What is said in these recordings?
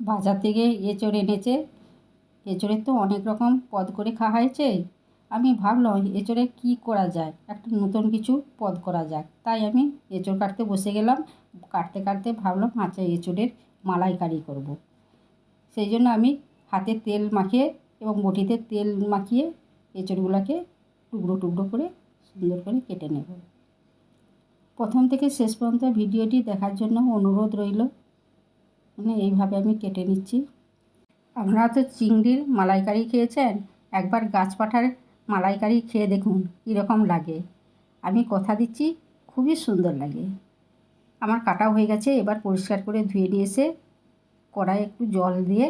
বাজার থেকে এঁচোড় এনেছে। এঁচোড়ের তো অনেক রকম পদ করে খাওয়া হয়েছে। আমি ভাবলাম, এঁচোড়ে কী করা যায়? একটা নতুন কিছু পদ করা যাক। তাই আমি এঁচোড় কাটতে বসে গেলাম। কাটতে কাটতে ভাবলাম আচ্ছা এঁচোড়ের মালাইকারি করব। সেই জন্য আমি হাতে তেল মাখিয়ে এবং বটিতে তেল মাখিয়ে এঁচোড়গুলোকে টুকরো টুকরো করে সুন্দর করে কেটে নেব। প্রথম থেকে শেষ পর্যন্ত ভিডিওটি দেখার জন্য অনুরোধ রইল। মানে এইভাবে আমি কেটে নিচ্ছি। আপনারা তো চিংড়ির মালাইকারি খেয়েছেন? একবার গাছপাঠার মালাইকারি খেয়ে দেখুন, কীরকম লাগে। আমি কথা দিচ্ছি, খুবই সুন্দর লাগে। আমার কাটা হয়ে গেছে, এবার পরিষ্কার করে ধুয়ে নিয়ে এসে কড়াই একটু জল দিয়ে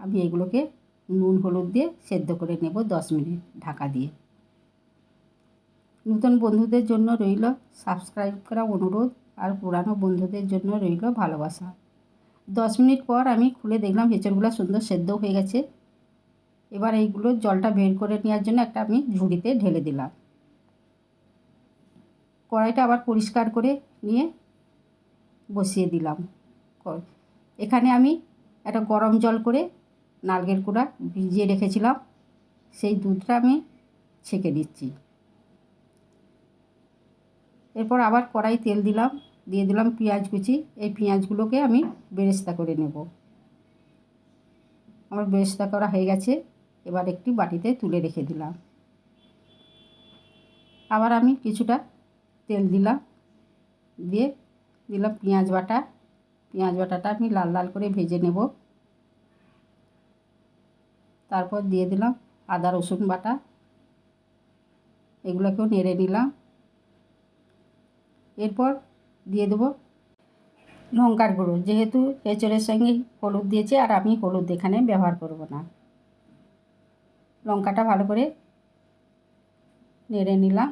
আমি এগুলোকে নুন, হলুদ দিয়ে সেদ্ধ করে নেব দশ মিনিট ঢাকা দিয়ে। নতুন বন্ধুদের জন্য রইল সাবস্ক্রাইব করা অনুরোধ আর পুরানো বন্ধুদের জন্য রইল ভালোবাসা। দশ মিনিট পর আমি খুলে দেখলাম এঁচড়গুলো সুন্দর সেদ্ধ হয়ে গেছে। এবার এইগুলো জলটা বের করে নেওয়ার জন্য একটা আমি ঝুড়িতে ঢেলে দিলাম। কড়াইটা আবার পরিষ্কার করে নিয়ে বসিয়ে দিলাম। এখানে আমি একটা গরম জল করে নারকেল কুড়া ভিজিয়ে রেখেছিলাম। সেই দুধটা আমি ছেঁকে নিচ্ছি। এরপর আবার কড়াই তেল দিলাম। দিয়ে দিলাম পেঁয়াজ কুচি। এই পেঁয়াজগুলোকে আমি বেরেস্তা করে নেব। আমার বেরেস্তা করা হয়ে গেছে। এবার একটি বাটিতে তুলে রেখে দিলাম। আবার আমি কিছুটা তেল দিলাম। দিয়ে দিলাম পেঁয়াজ বাটা। পেঁয়াজ বাটাটা আমি লাল লাল করে ভেজে নেব। তারপর দিয়ে দিলাম আদা, রসুন বাটা। এগুলোকেও নেড়ে নিলাম। এরপর দিয়ে দেবো। লঙ্কার গুঁড়ো, যেহেতু এঁচড়ের সঙ্গে হলুদ দিয়েছে আর আমি হলুদ এখানে ব্যবহার করব না। লঙ্কাটা ভালো করে নেড়ে নিলাম।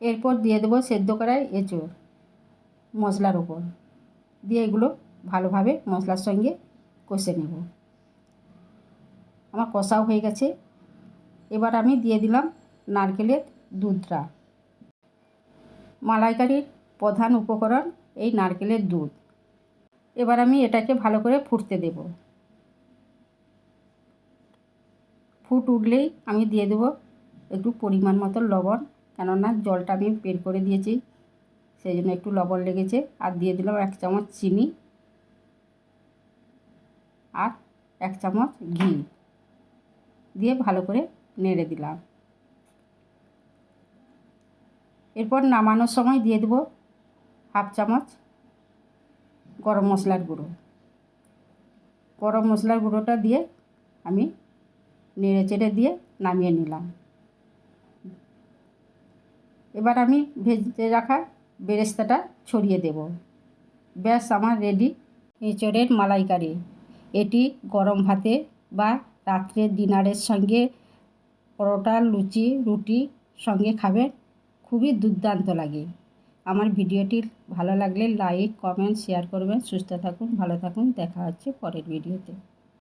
এরপর দিয়ে দেবো সেদ্ধ করায় এঁচড় মশলার ওপর। দিয়ে এগুলো ভালোভাবে মশলার সঙ্গে কষে নেব। আমার কষাও হয়ে গেছে। এবার আমি দিয়ে দিলাম নারকেলের দুধটা। মালাইকারির প্রধান উপকরণ এই নারকেলের দুধ। এবার আমি এটাকে ভালো করে ফুটতে দেব। ফুট উঠলেই আমি দিয়ে দেবো একটু পরিমাণ মতো লবণ, কেননা জলটা আমি বের করে দিয়েছি, সেই জন্য একটু লবণ লেগেছে, আর দিয়ে দিলাম এক চামচ চিনি আর এক চামচ ঘি। দিয়ে ভালো করে নেড়ে দিলাম। এরপর নামানোর সময় দিয়ে দেবো হাফ চামচ গরম মশলার গুঁড়ো। গরম মশলার গুঁড়োটা দিয়ে আমি নেড়ে চেড়ে দিয়ে নামিয়ে নিলাম। এবার আমি ভেজে রাখা বেরেস্তাটা ছড়িয়ে দেব। ব্যাস, আমার রেডি এঁচড়ের মালাইকারি। এটি গরম ভাতে বা রাত্রের ডিনারের সঙ্গে পরোটা, লুচি, রুটি সঙ্গে খাবেন খুবই দুর্দান্ত লাগে। আমার ভিডিওটি ভালো লাগলে লাইক কমেন্ট শেয়ার করবেন। সুস্থ থাকুন, ভালো থাকুন। দেখা হচ্ছে পরের ভিডিওতে।